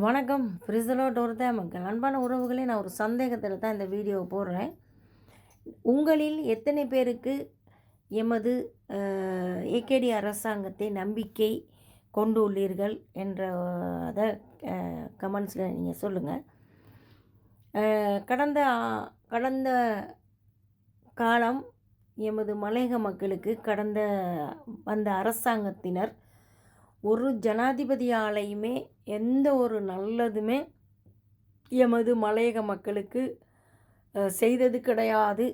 வணக்கம். ஃப்ரிசலோட் ஒருத்தன் மக்கள் அன்பான உறவுகளே நான் ஒரு சந்தேகத்தில் தான் இந்த வீடியோவை போடுறேன். உங்களில் எத்தனை பேருக்கு எமது ஏகேடி அரசாங்கத்தை நம்பிக்கை கொண்டு உள்ளீர்கள் என்ற அதை கமெண்ட்ஸில் நீங்கள் சொல்லுங்கள் கடந்த கடந்த காலம் எமது மலையக மக்களுக்கு கடந்த வந்த அரசாங்கத்தினர் ஒரு ஜனாதிபதியாலையுமே எந்த ஒரு நல்லதுமே எமது மலையக மக்களுக்கு செய்தது கிடையாது.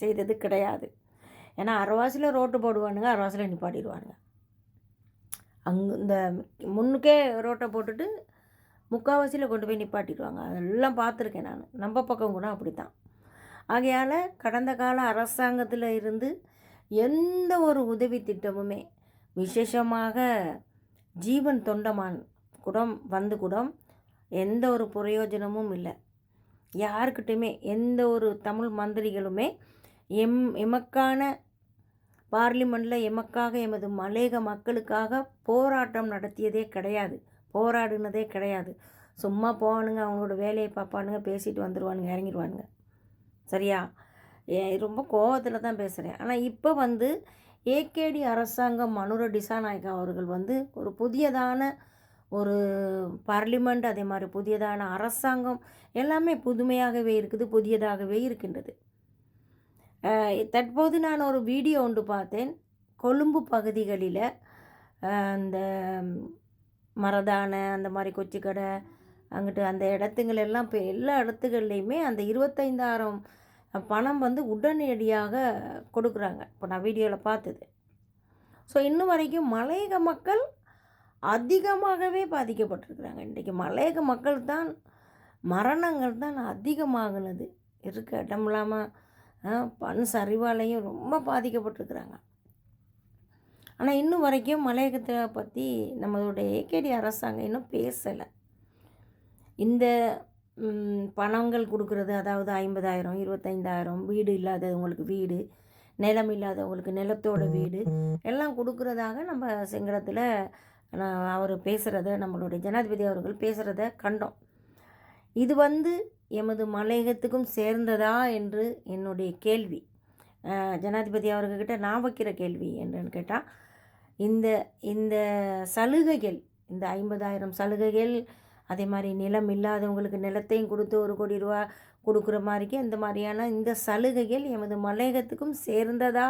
செய்தது கிடையாது. ஏன்னா அரவாசியில் ரோட்டு போடுவானுங்க அரவாசியில் நிப்பாட்டிடுவானுங்க. அங்கே இந்த முன்னுக்கே ரோட்டை போட்டுட்டு முக்கால்வாசியில் கொண்டு போய் நிப்பாட்டிடுவாங்க. அதெல்லாம் பார்த்துருக்கேன் நான். நம்ம பக்கம் கூட அப்படி தான் ஆகையால் கடந்த கால அரசாங்கத்தில் இருந்து எந்த ஒரு உதவி திட்டமுமே விசேஷமாக ஜீவன் தொண்டமான் குடம் வந்து குடம். எந்த ஒரு பிரயோஜனமும் இல்லை. யாருக்கிட்டையுமே எந்த ஒரு தமிழ் மந்திரிகளுமே எம் எமக்கான பார்லிமெண்ட்டில் எமக்காக எமது மலேக மக்களுக்காக போராட்டம் நடத்தியதே கிடையாது. போராடினதே கிடையாது. சும்மா போவானுங்க அவங்களோட வேலையை பார்ப்பானுங்க பேசிட்டு வந்துடுவானுங்க இறங்கிடுவானுங்க சரியா? ரொம்ப கோவத்தில் தான் பேசுகிறேன் ஆனால் இப்போ வந்து ஏகேடி அரசாங்கம் மனுர டிசாநாயக் அவர்கள் வந்து ஒரு புதியதான ஒரு பார்லிமெண்ட் அதே மாதிரி புதியதான அரசாங்கம் எல்லாமே புதுமையாகவே இருக்குது புதியதாகவே இருக்கின்றது. தற்போது நான் ஒரு வீடியோ ஒன்று பார்த்தேன். கொழும்பு பகுதிகளில் அந்த மரதான அந்த மாதிரி கொச்சிக்கடை அங்கிட்டு அந்த இடத்துங்களெல்லாம் இப்போ எல்லா இடத்துகள்லையுமே அந்த இருபத்தைந்தாயிரம் பணம் வந்து உடனடியாக கொடுக்குறாங்க. இப்போ நான் வீடியோவில் பார்த்தது. ஸோ இன்னும் வரைக்கும் மலையக மக்கள் அதிகமாகவே பாதிக்கப்பட்டிருக்கிறாங்க. இன்றைக்கி மலையக மக்கள் தான் மரணங்கள் தான் அதிகமாகினது. இருக்க இடம் இல்லாமல் பண் சரிவாலையும் ரொம்ப பாதிக்கப்பட்டிருக்கிறாங்க. ஆனால் இன்னும் வரைக்கும் மலையகத்தை பற்றி நம்மளுடைய ஏகேடி அரசாங்கம் இன்னும் பேசலை. இந்த பணங்கள் கொடுக்குறது அதாவது ஐம்பதாயிரம் இருபத்தைந்தாயிரம் வீடு இல்லாதவங்களுக்கு வீடு நிலம் இல்லாதவங்களுக்கு நிலத்தோட வீடு எல்லாம் கொடுக்குறதாக நம்ம செங்கடத்தில் அவர் பேசுகிறத நம்மளுடைய ஜனாதிபதி அவர்கள் பேசுகிறத கண்டோம். இது வந்து எமது மலையகத்துக்கும் சேர்ந்ததா என்று என்னுடைய கேள்வி. ஜனாதிபதி அவர்கிட்ட நான் வைக்கிற கேள்வி என்னன்னு கேட்டால் இந்த இந்த சலுகைகள் இந்த ஐம்பதாயிரம் சலுகைகள் அதே மாதிரி நிலம் இல்லாதவங்களுக்கு நிலத்தையும் கொடுத்து ஒரு கோடி ரூபா கொடுக்குற மாதிரிக்கு இந்த மாதிரியான இந்த சலுகைகள் எமது மலையகத்துக்கும் சேர்ந்ததா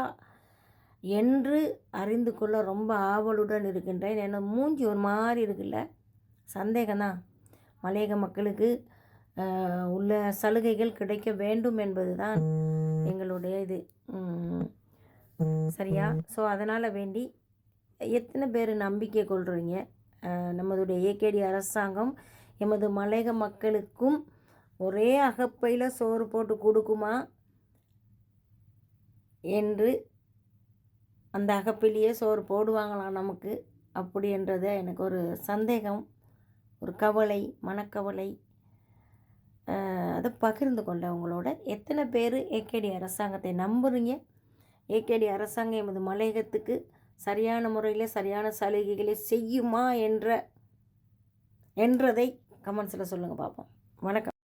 என்று அறிந்து கொள்ள ரொம்ப ஆவலுடன் இருக்கின்றேன். ஏன்னா மூஞ்சி ஒரு மாதிரி இருக்குல்ல. சந்தேகம்தான். மலையக மக்களுக்கு உள்ள சலுகைகள் கிடைக்க வேண்டும் என்பது தான் எங்களுடைய இது. சரியா? ஸோ அதனால் வேண்டி எத்தனை பேர் நம்பிக்கை கொள்கிறீங்க நமதுடைய ஏகேடி அரசாங்கம் எமது மலையக மக்களுக்கும் ஒரே அகப்பையில் சோறு போட்டு கொடுக்குமா என்று அந்த அகப்பிலேயே சோறு போடுவாங்களாம் நமக்கு? அப்படி என்றது எனக்கு ஒரு சந்தேகம் ஒரு கவலை மனக்கவலை. அதை பகிர்ந்து கொண்ட உங்களோட எத்தனை பேர் ஏகேடி அரசாங்கத்தை நம்புறீங்க? ஏகேடி அரசாங்கம் எமது மலையகத்துக்கு சரியான முறையில் சரியான சலுகைகளை செய்யுமா என்ற என்றதை கமெண்ட்ஸில் சொல்லுங்கள் பார்ப்போம் வணக்கம்.